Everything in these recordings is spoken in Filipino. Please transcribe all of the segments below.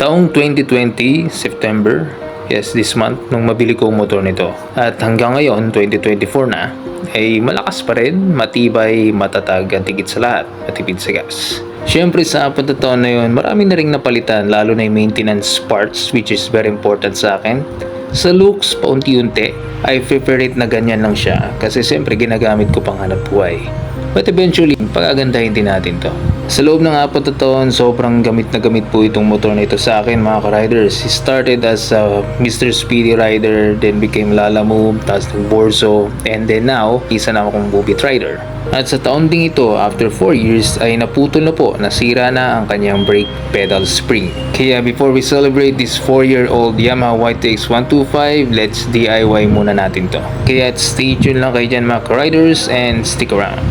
Taong 2020, September, yes, this month, nung mabili ko ang motor nito. At hanggang ngayon, 2024 na, ay malakas pa rin, matibay, matatag, at higit sa lahat, matipid sa gas. Siyempre sa apat na taon na yun, marami na rin napalitan, lalo na yung maintenance parts, which is very important sa akin. Sa looks, paunti-unti, I prefer it na ganyan lang siya kasi siyempre ginagamit ko pang hanap buhay. But eventually, pagagandahin din natin to. Sa loob ng apat na taon, sobrang gamit na gamit po itong motor na ito sa akin mga ka-riders. He started as a Mr. Speedy Rider, then became Lala Move, tapos nag Borso, and then now, isa na akong Bobit Rider. At sa taon ding ito, after 4 years, ay naputol na po, nasira na ang kanyang brake pedal spring. Kaya before we celebrate this 4-year-old Yamaha YTX 125, let's DIY muna natin to. Kaya stay tuned lang kayo dyan mga ka-riders and stick around.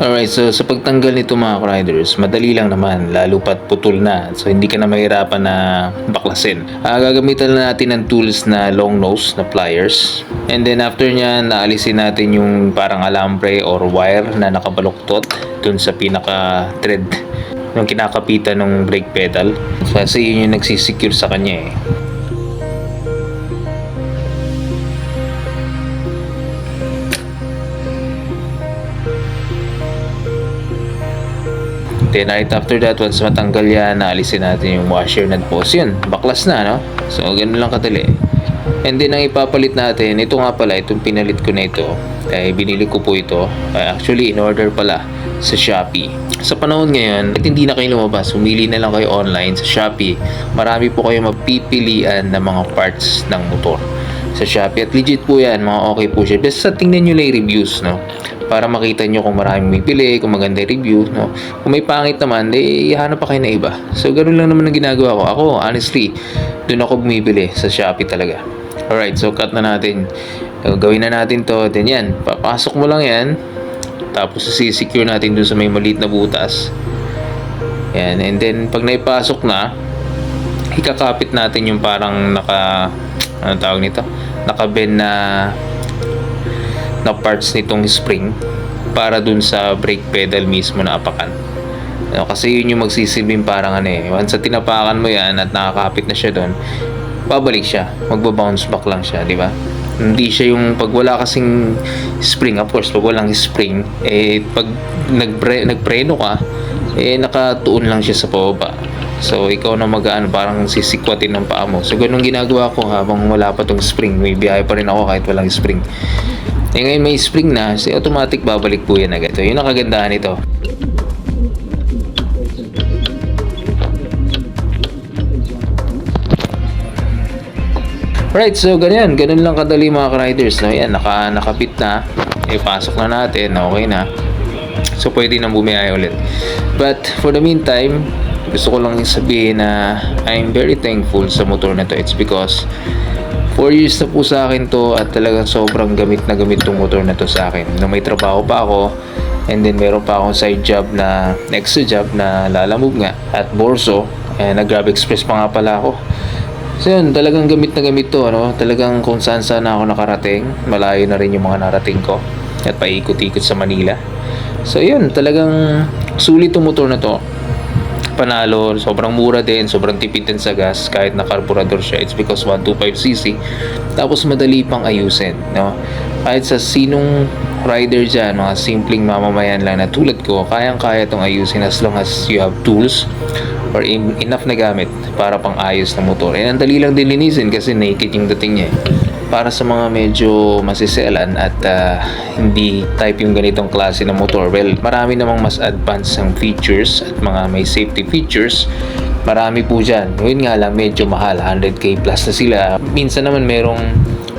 Alright, so sa pagtanggal nito mga riders, madali lang naman, lalo pat putol na. So hindi ka na mahirapan na baklasin. Ah, gagamitan na natin ng tools na long nose na pliers. And then after nyan, naalisin natin yung parang alambre or wire na nakabaluktot dun sa pinaka thread yung kinakapitan ng brake pedal. Kasi yun yung nagsisecure sa kanya eh. Then right after that, once matanggal yan, naalisin natin yung washer nut post. Yun, baklas na, no? So, ganun lang kadali. And then, ang ipapalit natin, ito nga pala, itong pinalit ko na ito, ay binili ko po ito. Ay, actually, in order pala sa Shopee. Sa panahon ngayon, at hindi na kayo lumabas, humili na lang kayo online sa Shopee. Marami po kayo mapipilian ng mga parts ng motor sa Shopee. At legit po yan, mga okay po siya. Basta tingnan nyo lang yung reviews, no? Para makita nyo kung maraming pili, kung maganda review, no? Kung may pangit naman, eh, ihanap pa kayo na iba. So, ganun lang naman ang ginagawa ko. Ako, honestly, doon ako bumibili sa Shopee talaga. Alright, so cut na natin. Gawin na natin to. Then yan, papasok mo lang yan. Tapos, secure natin dun sa may maliit na butas. Yan, and then, pag naipasok na, ikakapit natin yung parang naka ano tawag nito nakabend na na parts nitong spring para dun sa brake pedal mismo na apakan ano, kasi yun yung magsisilbing parang ano eh once sa tinapakan mo yan at nakakapit na siya dun babalik siya magbabounce back lang siya di ba hindi siya yung pag wala kasing spring of course pag walang spring eh pag nagpre, nagpreno ka eh nakatuon lang siya sa pababa So, ikaw na magaan, parang sisikwatin ng paa mo. So, ganun ginagawa ko habang wala pa tong spring. May biyahe pa rin ako kahit walang spring. Eh, ngayon may spring na, so automatic babalik po yan agad. So, yun ang kagandahan nito. Right, so ganyan, ganun lang kadali mga riders no? Yan, naka, nakapit na. Eh, pasok na natin, okay na. So, pwede nang bumiyay ulit. But, for the meantime, gusto ko lang sabihin na I'm very thankful sa motor na to. It's because 4 years na po sa akin to at talagang sobrang gamit na gamit tong motor na to sa akin. Nung may trabaho pa ako, and then meron pa akong side job na extra job na lalamove nga at Borso. Eh, nag-Grab Express pa nga pala ako. So yun, talagang gamit na gamit to, ano? Talagang kung saan saan ako nakarating, malayo na rin yung mga narating ko. At paikot-ikot sa Manila. So yun, talagang sulit tong motor na to. Panalo, sobrang mura din, sobrang tipid din sa gas kahit na carburetor siya. It's because 125cc. Tapos madali pang ayusin, no? Kahit sa sinong rider dyan, mga simpleng mamamayan lang na tulad ko, kayang-kaya tong ayusin as long as you have tools or enough na gamit para pang ayos ng motor. And ang dali lang din linisin kasi naked yung dating niya. eh. Para sa mga medyo masiselan at ah, hindi type yung ganitong klase ng motor, well, marami namang mas advanced ang features at mga may safety features. Marami po dyan. Yun nga lang, medyo mahal. 100k plus na sila. Minsan naman merong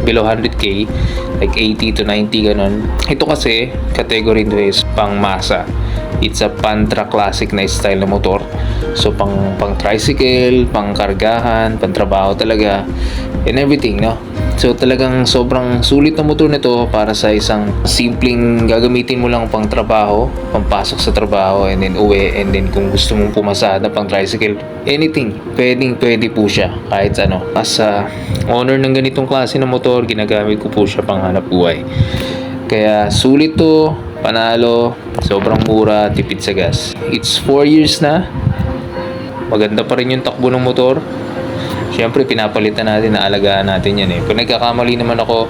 below 100k like 80 to 90 ganon ito kasi category nito is pang masa it's a pantra classic na style na motor. So pang pang tricycle pang kargahan pang trabaho talaga and everything no? So talagang sobrang sulit na motor nito para sa isang simpleng gagamitin mo lang pang trabaho pampasok sa trabaho and then uwi and then kung gusto mong pumasada pang tricycle anything pwedeng pwede po siya kahit ano. As a owner ng ganitong klase ng motor ginagamit ko po siya pang hanap buhay. Kaya sulit to, panalo, sobrang mura, tipid sa gas. It's 4 years na. Maganda pa rin yung takbo ng motor. Siyempre, pinapalitan natin, naalagaan natin yan eh. Pag nagkakamali naman ako,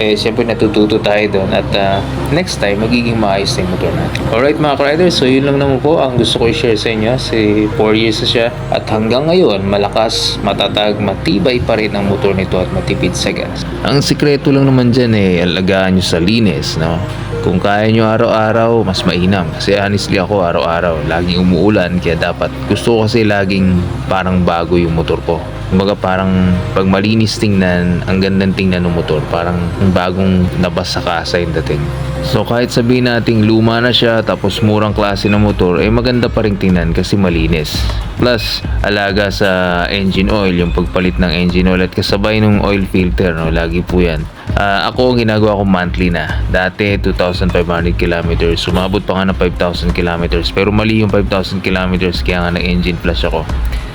eh, siyempre natututo tayo doon. At ah, next time, magiging maayos na yung motor natin. Alright mga riders so yun lang naman po ang gusto ko i-share sa inyo. Si 4 years na siya. At hanggang ngayon, malakas, matatag, matibay pa rin ang motor nito at matipid sa gas. Ang sikreto lang naman dyan eh, alagaan nyo sa linis, no? Kung kaya nyo araw-araw, mas mainam. Kasi honestly ako, araw-araw, laging umuulan. Kaya dapat, gusto ko kasi laging parang bago yung motor ko. Kumbaga parang pag malinis tingnan, ang gandang tingnan ng motor. Parang bagong nabas sa kasa yung dating. So kahit sabihin nating luma na siya tapos murang klase ng motor, eh maganda pa rin tingnan kasi malinis. Plus, alaga sa engine oil, yung pagpalit ng engine oil at kasabay ng oil filter, no? lagi po yan. Ah, ako, ang ginagawa ko monthly na. Dati, 2,500 kilometers. Sumabot pa nga ng 5,000 kilometers. Pero mali yung 5,000 kilometers kaya nga nag-engine flush ako.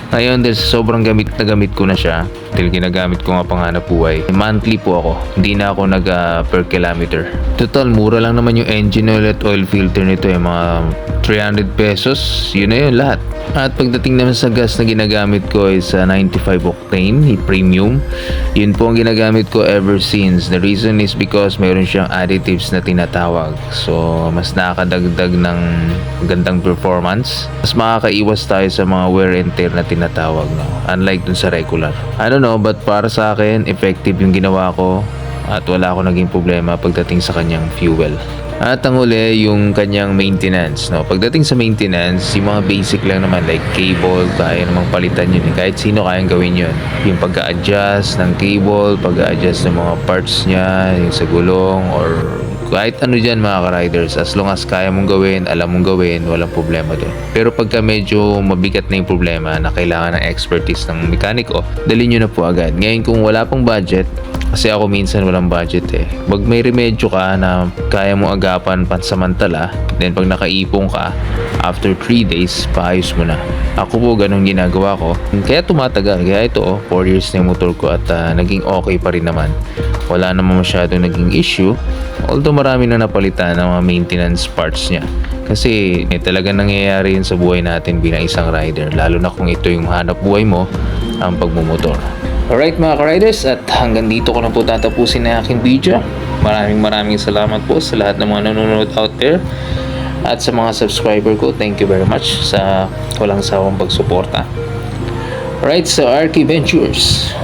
Ngayon, dahil sobrang gamit na gamit ko na siya, dahil ginagamit ko nga panganap buhay, monthly po ako. Hindi na ako nag ah, per kilometer. Total, mura lang naman yung engine oil at oil filter nito eh, mga 300 pesos. Yun na yun lahat. At pagdating naman sa gas na ginagamit ko is ah, 95 octane, premium. Yun po ang ginagamit ko ever since. The reason is because meron siyang additives na tinatawag. So, mas nakakadagdag ng gandang performance. Mas makakaiwas tayo sa mga wear and tear na tinatawag. No? Unlike dun sa regular. I don't know, but para sa akin, effective yung ginawa ko. At wala ako naging problema pagdating sa kanyang fuel. At ang uli, yung kanyang maintenance. No? Pagdating sa maintenance, yung mga basic lang naman like cable, kaya namang palitan yun. Kahit sino kayang gawin yun. Yung pag-adjust ng cable, pag-adjust ng mga parts niya, yung sa gulong, or kahit ano dyan mga ka-riders. As long as kaya mong gawin, alam mong gawin, walang problema doon. Pero pagka medyo mabigat na yung problema na kailangan ng expertise ng mekaniko, dalhin nyo na po agad. Ngayon kung wala pang budget, kasi ako minsan walang budget eh. Pag may remedyo ka na kaya mo agapan pansamantala, then pag nakaipong ka, after 3 days, paayos mo na. Ako po ganun ginagawa ko. Kaya tumatagal. Kaya ito, oh, 4 years na yung motor ko at ah, naging okay pa rin naman. Wala naman masyadong naging issue. Although marami na napalitan ng mga maintenance parts niya. Kasi eh, talaga nangyayari yun sa buhay natin bilang isang rider. Lalo na kung ito yung hanap buhay mo, ang pagmumotor. Alright mga ka-riders at hanggang dito ko na po tatapusin na aking video. Maraming maraming salamat po sa lahat ng mga nanonood out there. At sa mga subscriber ko, thank you very much sa walang sawang pagsuporta. Alright, so Archie Ventures.